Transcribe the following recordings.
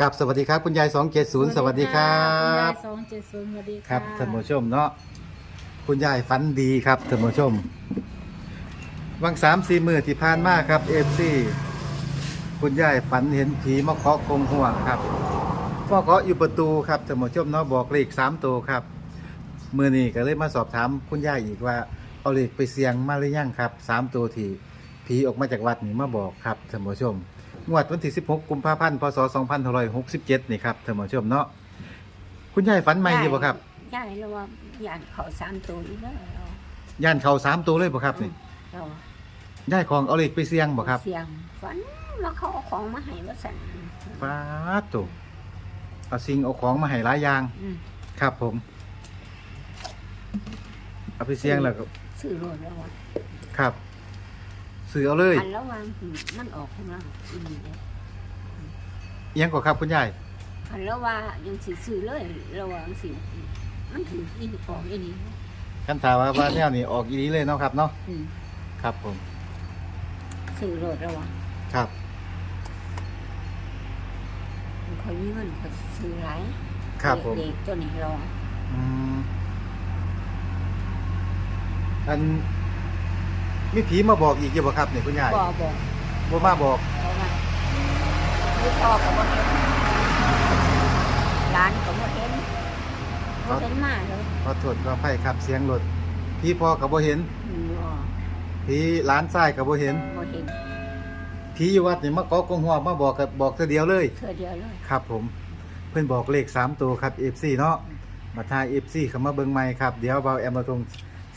กับสวัสดีครับ คุณยาย 270 สวัสดีครัคุณยาบยสองเจ็ดศูนย์สวัสดีค่ะครับท่านผู้ชมเนาะคุณยายฝันดีครับท่านผู้ชม วังสามสี่มือที่ผ่านมาครับเอฟซีคุณยายฝันเห็นผีมาเคาะกรงห่วงครับมาเคาะอยู่ประตูครับท่านผู้ชมเนาะบอกเลขสามตัวครับมือนี้ก็เลยมาสอบถามคุณยายอีกว่าเอาเลขไปเสียงมาหรือยังครับสามตัวที่ผีออกมาจากวัดนี่มาบอกครับท่านผู้ชม งวดวันที่ 16 กุมภาพันธ์ พศ 2567 นี่ครับท่านผู้ชมเนาะ คุณยายฝันใหม่ดีบ่ครับยายเราว่าย่านเขาสามตัวนี่แล้วเราย่านเขาสามตัวเลยบ่ครับนี่เรายายของเอาเลขไปเสี่ยงบ่ครับเสียงฝันแล้วเขาเอาของมาให้ว่าสั่นฟ้าดตุเอาสิ่งเอาของมาให้หลายอย่าง อืมครับผม เอาไปเสี่ยงแล้วก็ซื้อรถแล้วว่าครับ ซื้อเอาเลย อันแล้ววางมันออกของเราอีนี่เลยอิหยังกว่าครับคุณยาย อันแล้วว่ายังสิซื้อเลยระวังสิมันถืออีนี่ออกอีนี่คันถามว่าว่าแนวนี้ออกอีนี้เลยเนาะครับเนาะอืมครับผม ซื้อรถแล้วว่าครับเขามีเงินเขาซื้อหลายครับผม เด็กตัวนี้รออืมอัน มีผีมาบอกอีกอยู่บ่ครับนี่คุณยายบอบอกบ่มาบอกเพราะว่าลูกพ่อก็บ่เห็นร้านก็บ่เห็นบ่เห็นมาเลยขอโทษขออภัยครับเสียงรถพี่พ่อกับบ่เห็นอืมอ๋อพี่ร้านทรายกับบ่เห็นบ่เห็นพี่อยู่วัดนี่มาเกอกงหัวมาบอกกับบอกเธอเดียวเลยเทื่อเดียวเลยครับผมเพิ่นบอกเลขสามตัวครับ FC เนาะมาทาย FC เข้ามาเบิ่งใหม่ครับ เดี๋ยวเบาแอมมาตรง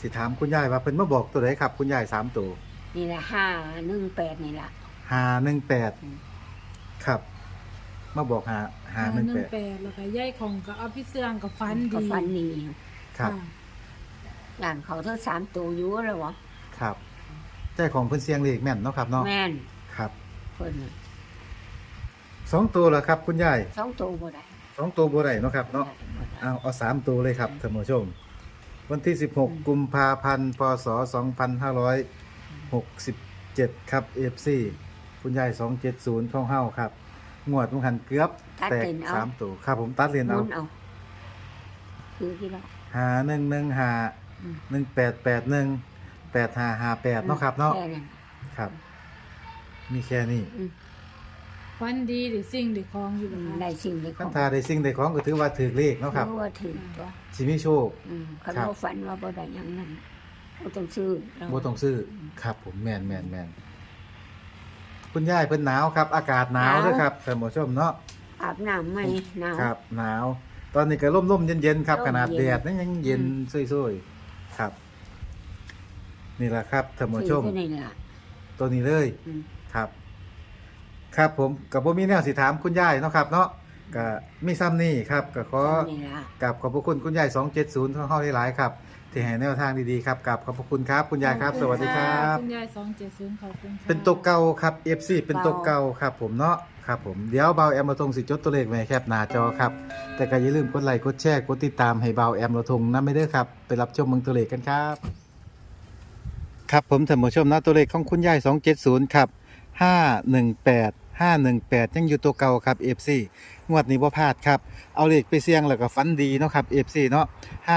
สิถามคุณยายว่าเพิ่นมาบอกตัวไหนครับ คุณยายสามตัวนี่แหละห้าหนึ่งแปดนี่แหละ ห้าหนึ่งแปดอืม ครับมาบอกหาห้าหาหนึ่งหนึ่แปงดแปดแล้วก็ย่ายของกับเอาพี่เสืองกับฟันก็ดีฟันนี่ครับะอย่างเขาเท่าสามตัวอยู่แล้ววะครับใจของเพิ่นเสียงเลขแม่นเนาะครับเนาะแม่นครับเพิ่นน่ะสองตัวเหรอครับ คุณยายสองตัวบ่ได้สองตัวบ่ได้เนาะครับเนาะบ่ได้เอาเอาสามตัวเลยครับท่านผู้ชม วันที่ 16 กุมภาพันธ์ พศ 2567 ครับ FC คุณยาย 270ท่องเฮ้าครับ งวดมุงหันเกือบ ตัดแตกเลนเอา สามตัวครับผมตัดเรียนหเอามุนเอา คือที่ละหาหนึ่งหนึ่งหาอืม หนึ่งแปดแปดหนึ่งแปดหาหาแปดเนาะครับเนาะแค่นั้นครับ มีแค่นี้อืม ฟันดีหรือสิ่งหรือคองอยู่อืบ่มคะได้สิ่งที่คันเขาทาได้สิ่งได้ของก็ถือว่าถือเลขเนาะครับรู้ว่าถึงตัวสิมีโชค อืมเขาครับ บ่ฝันว่าบ่ได้หยังนั้นบ่ต้องซื้อแล้วบ่ต้องซื้อครับ ผมแมนแมนแมนคุณยายเพิ่นหนาวครับ อากาศหนาวด้วยครับท่านผู้ชมเนาะอาบน้ำไหมหนาว ครับ หนาว ตอนนี้ก็ร่มๆเย็นๆครับร่มขนาดเย็นแดดนั่นยังเย็นอืมซุยๆครับ นี่แหละครับท่านผู้ชม ซื้อที่นี่ล่ะตัวนี้เลย อืมครับ ครับผมกับบ่มีแนวสิถามคุณยายเนาะครับ เนาะก็มีซ้ำนี่ครับก็ขอซื้นี่ล่ะกับขอบพระคุณคุณยาย270ท่องเฮาหลายๆครับที่ให้แนวทางดีๆครับกับขอบพระคุณครับคุณยายครับ สวัสดีครับ คุณยายสองเจ็ดศูนย์ขอบคุณค่ะ เป็นตัวเก่าครับ FC เป็นตัวเก่าครับผมเนาะครับผมเดี๋ยวเบาแอมเราทงสิจดตัวเลขไว้แคปหน้าจอครับ แต่ก็อย่าลืมกดไลค์กดแชร์กดติดตามให้เบาแอมเราทงนำไม่เด้อครับ ไปรับชมเมืองตัวเลขกันครับ ครับผมท่านผู้ชมนะตัวเลขของคุณยาย270 ครับ 518 518 ยังอยู่ตัวเก่าครับ FC งวดนี้บ่พลาดครับ เอาเลขไปเสี่ยงแล้วก็ฟันดีเนาะครับ FC เนาะ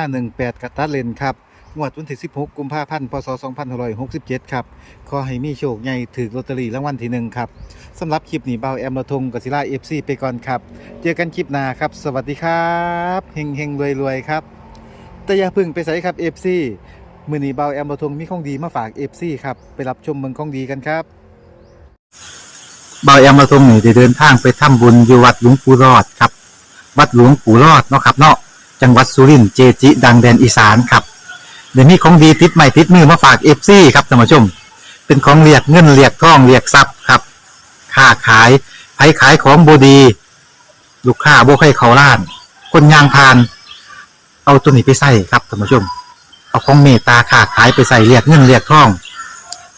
518กระตัดเลนครับ งวดวันที่ 16 กุมภาพันธ์ พศ 2567 ครับ ขอให้มีโชคใหญ่ถือลอตเตอรี่รางวัลที่หนึ่งครับสำหรับคลิปนี้เบาแอมระทงกบศิลา FC ไปก่อนครับ เจอกันคลิปหน้าครับ สวัสดีครับเฮงเฮงรวยรวยครับ แต่อย่าพึ่งไปใส่ครับ FC มือนี้เบาแอมระทงมีของดีมาฝาก FC ครับ ไปรับชมเมืองของดีกันครับ เบาแอมระทงนี่ได้เดินทางไปทำบุญอยู่วัดหลวงปู่รอดครับ วัดหลวงปู่รอดเนาะครับเนาะจังหวัดสุรินทร์เจจิ ดังแดนอีสานครับ เดี๋ยวนี้ของดีติดใหม่ติดมือมาฝาก FC ครับท่านผู้ชม เป็นของเรียกเงินเรียกทองเรียกทรัพย์ครับค้าขายไผขายของบดี ลูกค้าบ่ให้เขาล้าน คนยางพาน เอาตัวนี้ไปใส่ครับท่านผู้ชม เอาของเมตตาค้าขายไปใส่เรียกเงินเรียกทอง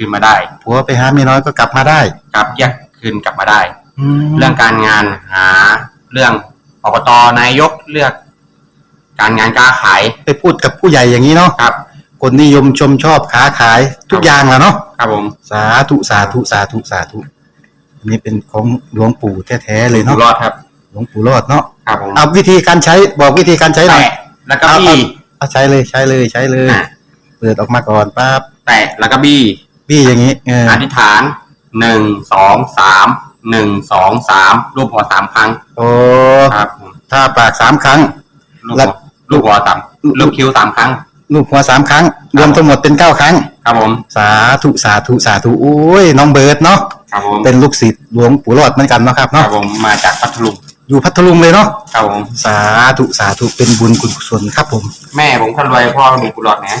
คืนมาได้ ผัวไปหาเมียน้อยก็กลับมาได้กลับแยกคืนกลับมาได้แล้เรื่วองการงานหาเรื่องอบตนายกเลือก การงานการขายไปพูดกับผู้ใหญ่อย่างนี้เนาะครับ คนนิยมชมชอบค้าขายทุกอย่างแหล้วเนาะครับผมสาธุสาธุสาธุสาธุอันนี้เป็นของหลวงปู่แท้ๆเลยอยู่เนาะรอดครับ หลวงปู่รอดเนาะครับผมเอาวิธีการใช้บอกวิธีการใช้หน่อย แตะแล้วก็บี้ เอาใช้เลยใช้เลยใช้เลย อะ เปิดออกมาก่อนปั๊บแตะแล้วก็บี้ พี่อย่างนี้เอออธิษฐานหนึ่งสองสามหนึ่งสองสามรูปหัวสามครั้งโอ้ครับผมถ้าปากสามครั้งลูกแล้หัววลูกหัวสามลูกคิ้วสามครั้ง ลูกหัวสามครั้ง รวมทั้งหมดเป็นเก้าครั้ง ครับผมสาธุสาธุสาธุโอ้ยน้องเบิร์ดเนาะครับผมเป็นลูกศิษย์หลวงปู่รอดเหมือนกันเนาะครับครัเนาะบผมมาจากพัทลุงอยู่พัทลุงเลยเนาะครับผมสาธุสาธุเป็นบุญคุณกุศลครับผม แม่ผมคนรวยพ่อมีกุหลาบนะ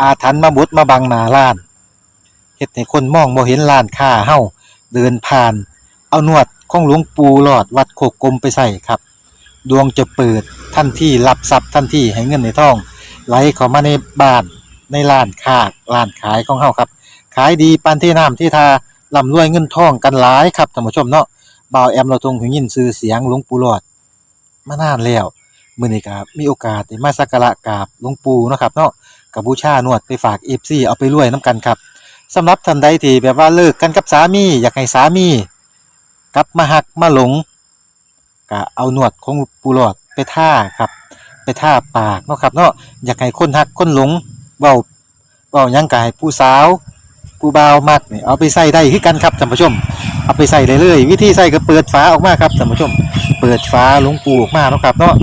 อาถรรพ์มาบดมาบังหน้าร้านเฮ็ดให้คนมองบ่เห็นร้านค้าเฮาเดินผ่าน เอานวดของหลวงปู่หลอดวัดโคกกลมไปใส่ครับ ดวงจะเปิดทันทีรับทรัพย์ทันทีให้เงินในท้อง ไหลเข้ามาในบ้านในร้านค้าร้านขายของเฮาครับ ขายดีปานที่น้ำที่ทาร่ำรวยเงินทองกันหลายครับท่านผู้ชมเนาะบ่าวแอมเราทรงหูยินชื่อเสียงหลวงปู่หลอดมานานแล้วมื้อนี้ก็มีโอกาสได้มาสักการะกราบหลวงปู่เนาะครับเนาะ กับบูชานวดไปฝาก FC เอาไปรวยนํกันครับสำหรับท่านใดที่แบบว่าเลิกกันกับสามีอยากให้สามี กลับมาหักมาหลงก็เอาหนวดของปูหลอดไปท่าครับ ไปท่าปากเนาะครับเนาะอยากให้คนหักคนหลงเว้าเว้ายังกายผู้สาวผู้บ่าวมักนี่เอาไปใส่ได้คือกันครับท่านผู้ชม เอาไปใส่เลยเลยวิธีใส่ก็เปิดฝาออกมาครับท่านผู้ชม เปิดฝาหลวงปูออกมาเนาะครับเนาะ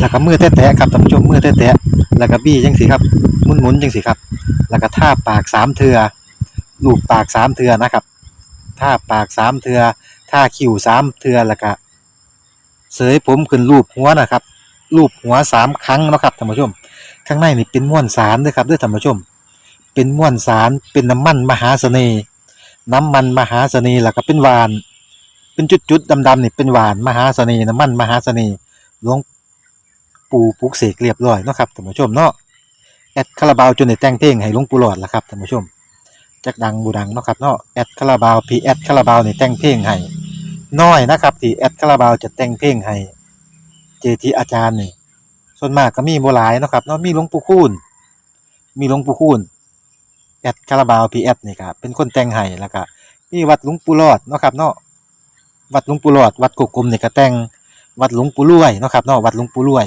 แล้วก็มือแตะๆครับท่านผู้ชมมือแตะ แล้วก็บี้จังสิครับหมุนจังสิครับ แล้วก็ท่าปากสามเทือลูบปากสามเทือนะครับท่าปากสามเทือท่าคิ้วสามเทือแล้วก็เสยผมขึ้นรูปหัวนะครับรูปหัวสามครั้งนะครับท่านผู้ชม ข้างในนี่เป็นม้วนสารด้วยครับด้วยท่านผู้ชม เป็นม้วนสารเป็นน้ำมันมหาเสน่ห์น้ำมันมหาเสน่ห์แล้วก็เป็นหวาน เป็นจุดๆดำๆนี่เป็นหวานมหาเสน่ห์น้ำมันมหาเสน่ห์หลวง ปูปลุกเสกเรียบร้อยเนาะครับท่านผู้ชมเนาะแอดคาราบาวจนได้แต่งเพลงให้หลวงปู่หลอดละครับท่านผู้ชมจักดังบูดังเนาะครับเนาะแอดคาราบาวพีแอดคาราบาวนี่แต่งเพลงให้น้อยนะครับที่แอดคาราบาวจะแต่งเพลงให้เจทีอาจารย์นี่ส่วนมากก็มีบ่หลายเนาะครับเนาะมีหลวงปู่คูณมีหลวงปู่คูณแอดคาราบาวพีแอดนี่ครับเป็นคนแต่งให้แล้วก็มีวัดหลวงปู่รอดเนาะครับเนาะวัดหลวงปู่รอดวัดกุกกลมนี่ก็แต่งวัดหลวงปู่รวยเนาะครับเนาะวัดหลวงปู่รวย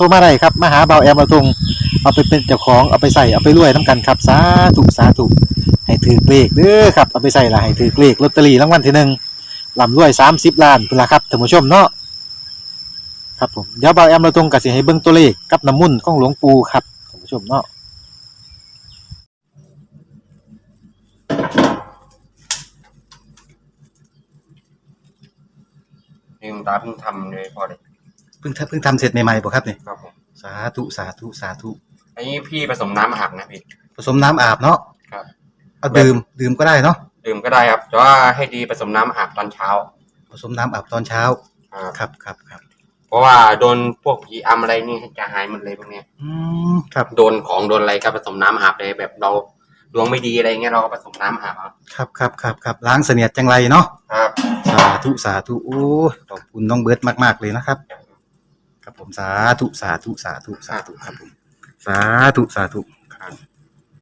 ทรมาได้ครับมาหาเบาแอมเราตรงเอาไปเป็นเจ้าของเอาไปใส่เอาไปรวยน้ำกันครับสาธุสาธุให้ถือเลขเด้อครับเอาไปใส่ละให้ถือเลขลอตเตอรี่รางวัลที่หนึ่งลำรวย30ล้านพุ่นละครับท่านผู้ชมเนาะครับผมเดี๋ยวเบาแอมเราตรงกับสิให้เบิ่งตัวเลขกับน้ำมุ่นของหลวงปู่ครับท่านผู้ชมเนาะนี่คุณตาเพิ่งทำเลยพอเลย เพิ่งทำเพิ่งทำเสร็จใหม่ๆบ่ครับนี่ครับผมสาธุสาธุสาธุอันนี้พี่ผสมน้ำอาบนะพี่ ผสมน้ำอาบเนาะครับ เอาดื่มดื่มก็ได้เนาะดื่มก็ได้ครับแต่ว่าให้ดีผสมน้ำอาบตอนเช้าผสมน้ำอาบตอนเช้าครับครับครับครับเพราะว่าโดนพวกผีอำอะไรนี่จะหายหมดเลยพวกเนี้ยอืมครับโดนของโดนอะไรก็ผสมน้ำอาบเลยแบบเราดวงไม่ดีอะไรเงี้ยเราก็ผสมน้ำอาบเอาครับครับครับครับล้างเสนียดจังไรเนาะครับ สาธุสาธุโอ้ยขอบคุณน้องเบิร์ตมากๆเลยนะครับ ครับผมสาธุสาธุสาธุสาธุครับผมสาธุสาธุ